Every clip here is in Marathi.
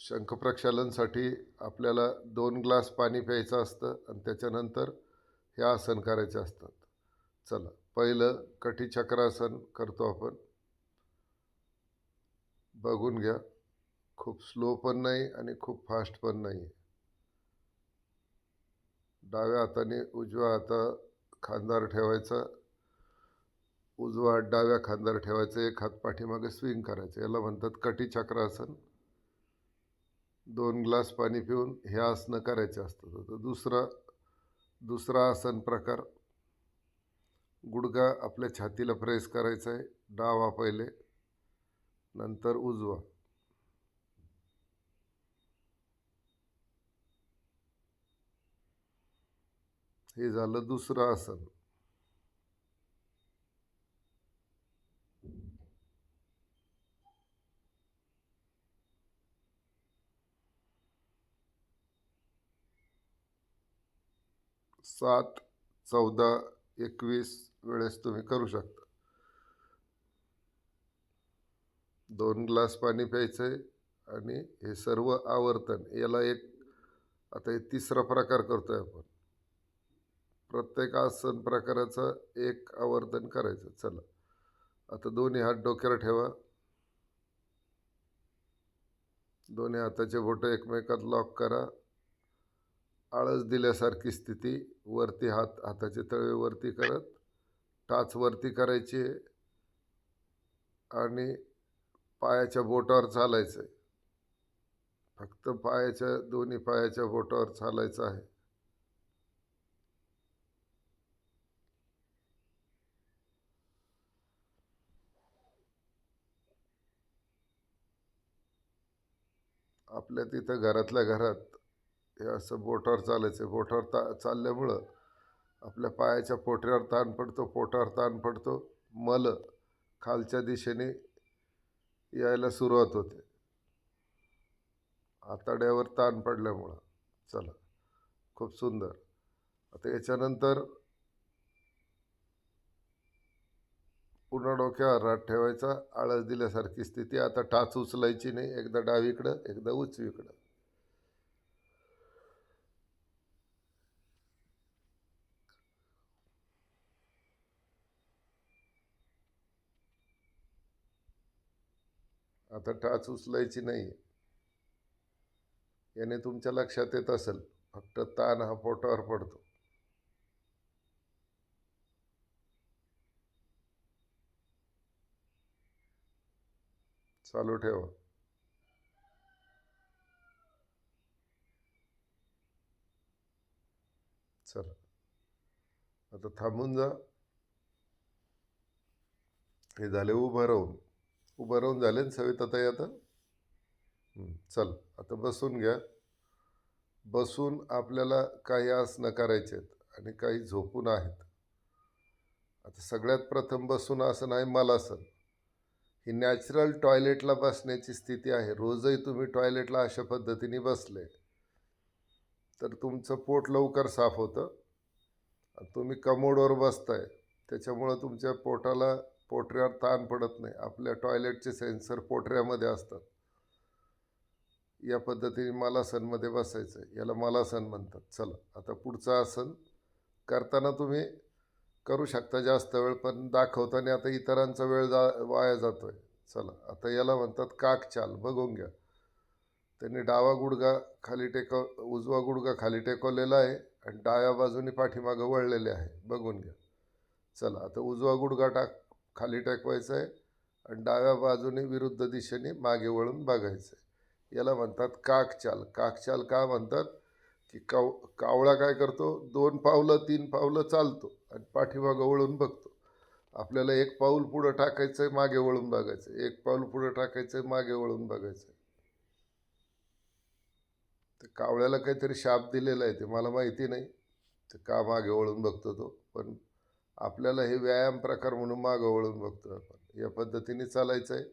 शंखप्रक्षालनसाठी आपल्याला दोन ग्लास पाणी प्यायचं असतं आणि त्याच्यानंतर हे आसन करायचे असतात चला पहिलं कटीचक्रासन करतो आपण. बघून घ्या. खूप स्लो पण नाही आणि खूप फास्ट पण नाही. डाव्या हाताने उजव्या हाता खांदार ठेवायचा. उजवा हात डाव्या खांदार ठेवायचा. एक हात पाठीमागे स्विंग करायचं. याला म्हणतात कटीचक्रासन. दोन ग्लास पाणी पिऊन हे आसनं करायचे असतात तर दुसरा दुसरा आसन प्रकार गुडगा आपल्या छातीला प्रेस करायचा आहे. डावा पहिले नंतर उजवा. हे झालं दुसरं आसन. सात चौदा एकवीस वेळेस तुम्ही करू शकता. दोन ग्लास पाणी प्यायचं आहे आणि हे सर्व आवर्तन याला एक आता हे तिसरा प्रकार करतो आहे आपण. प्रत्येक आसन प्रकाराचं एक आवर्तन करायचं. चला. आता दोन्ही हात डोक्यावर ठेवा. दोन्ही हाताचे बोटं एकमेकात लॉक करा. आळस दिल्यासारखी स्थिती वरती हात हाताचे तळवे वरती करत टाच वरती करायची आणि पायाच्या बोटावर चालायचं आहे फक्त पायाच्या दोन्ही पायाच्या बोटावर चालायचं आहे. आपल्या तिथं घरातल्या घरात हे असं बोटावर चालायचं. बोटावर ता चालल्यामुळं आपल्या पायाच्या पोटऱ्यावर ताण पडतो पोटावर ताण पडतो. मल खालच्या दिशेने यायला सुरुवात होते. आताड्यावर ताण पडल्यामुळं. चला खूप सुंदर. आता याच्यानंतर पुन्हा डोक्यावर रात ठेवायचा आळस दिल्यासारखी स्थिती. आता टाच उचलायची नाही. एकदा डावीकडं एकदा उजवीकडं. आता टाच उचलायची नाही. याने तुमच्या लक्षात येत असेल फक्त ताण हा पोटावर पडतो. चालू ठेवा. चला. आता थांबून जा. हे झाले उभं राहून. उभं राहून झाले ना सविता आता? चल आता बसून घ्या. बसून आपल्याला काही आसनं करायचे आहेत आणि काही झोपून आहेत. आता सगळ्यात प्रथम बसून आसन आहे मलासन ही नॅचरल टॉयलेटला बसण्याची स्थिती आहे. रोजही तुम्ही टॉयलेटला अशा पद्धतीने बसले. तर तुमचं पोट लवकर साफ होतं. तुम्ही कमोडवर बसताय. त्याच्यामुळं तुमच्या पोटाला पोटऱ्यावर ताण पडत नाही. आपल्या टॉयलेटचे सेन्सर पोटऱ्यामध्ये असतात. या पद्धतीने मालासनमध्ये बसायचं आहे याला मालासन म्हणतात. चला आता पुढचं आसन करताना तुम्ही करू शकता जास्त वेळ पण दाखवताना आता इतरांचा वेळ जा वाया जातो आहे चला आता याला म्हणतात काक चाल बघून घ्या. त्यांनी डावा गुडगा खाली टेकव उजवा गुडगा खाली टेकवलेला आहे आणि डाव्या बाजूने पाठीमागं वळलेले आहे. बघून घ्या. चला आता उजवा गुडगा टाक. खाली टाकवायचं आहे आणि डाव्या बाजूने विरुद्ध दिशेने मागे वळून बघायचं आहे याला म्हणतात काकचाल. काकचाल का म्हणतात? की काव कावळा काय करतो? दोन पावलं तीन पावलं चालतो आणि पाठीमागं वळून बघतो. आपल्याला एक पाऊल पुढं टाकायचं आहे मागे वळून बघायचं आहे एक पाऊल पुढं टाकायचं आहे मागे वळून बघायचं तर ते कावळ्याला काहीतरी शाप दिलेला आहे ते मला माहिती नाही. ते का मागे वळून बघतो तो? पण आपल्याला हे व्यायाम प्रकार म्हणून मागं वळून बघतो आपण. या पद्धतीने चालायचं आहे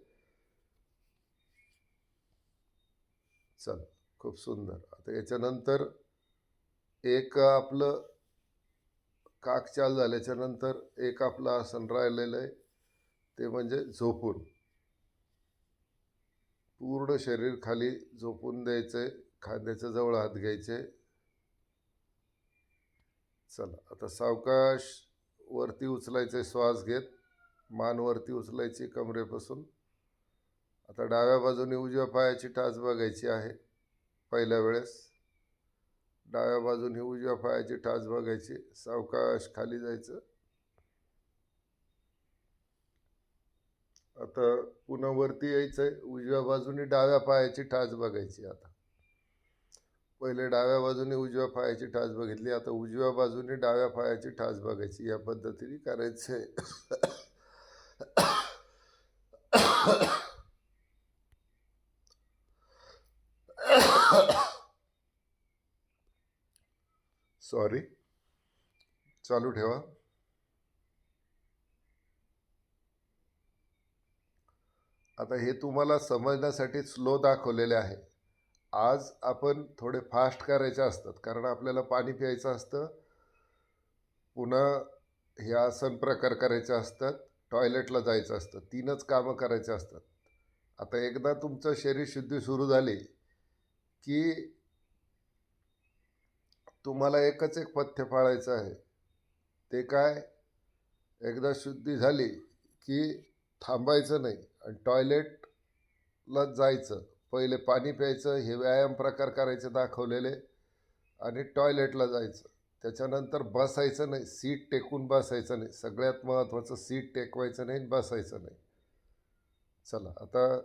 चल खूप सुंदर. आता याच्यानंतर एक आपलं काकचाल झाल्याच्यानंतर एक आपलं आसन राहिलेलं आहे. ते म्हणजे झोपून. पूर्ण शरीर खाली झोपून द्यायचंय. खांद्याच्या जवळ हात घ्यायचे. चला आता सावकाश वरती उचलायचे श्वास घेत मान वरती उचलायची कमरेपासून. आता डाव्या बाजूने उजव्या पायाची टाच बघायची आहे पहिल्या वेळेस. डाव्या बाजूने उजव्या पायाची टाच बघायची सावकाश खाली जायचं. आता पुन्हा वरती यायचं आहे उजव्या बाजूने डाव्या पायाची टाच बघायची आता. पहिले डाव्या बाजूने उजव्या पायाची ठास बघितली आता उजव्या बाजूने डाव्या पायाची ठास बघायची या पद्धतीने करायचं आहे. सॉरी चालू ठेवा. आता हे तुम्हाला समजण्यासाठी स्लो दाखवलेले आहे. आज आपण थोडे फास्ट करायचे असतात कारण आपल्याला पाणी प्यायचं असतं. पुन्हा हे आसन प्रकार करायचे असतात टॉयलेटला जायचं असतं तीनच कामं करायचे असतात. आता एकदा तुमचं शरीर शुद्धी सुरू झाली की तुम्हाला एकच एक पथ्य पाळायचं आहे. ते काय? एकदा शुद्धी झाली की थांबायचं नाही आणि टॉयलेटला जायचं. पहिले पाणी प्यायचं हे व्यायाम प्रकार करायचे दाखवलेले आणि टॉयलेटला जायचं. त्याच्यानंतर बसायचं नाही सीट टेकून बसायचं नाही. सगळ्यात महत्त्वाचं सीट टेकवायचं नाही आणि बसायचं नाही. चला आता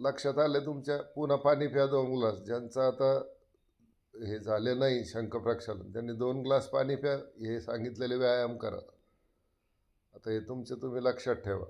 लक्षात आलं तुमच्या पुन्हा पाणी प्या दोन ग्लास. ज्यांचं आता हे झाले नाही शंखप्रक्षालन त्यांनी दोन ग्लास पाणी प्या हे सांगितलेले व्यायाम करा. आता हे तुमचे तुम्ही लक्षात ठेवा.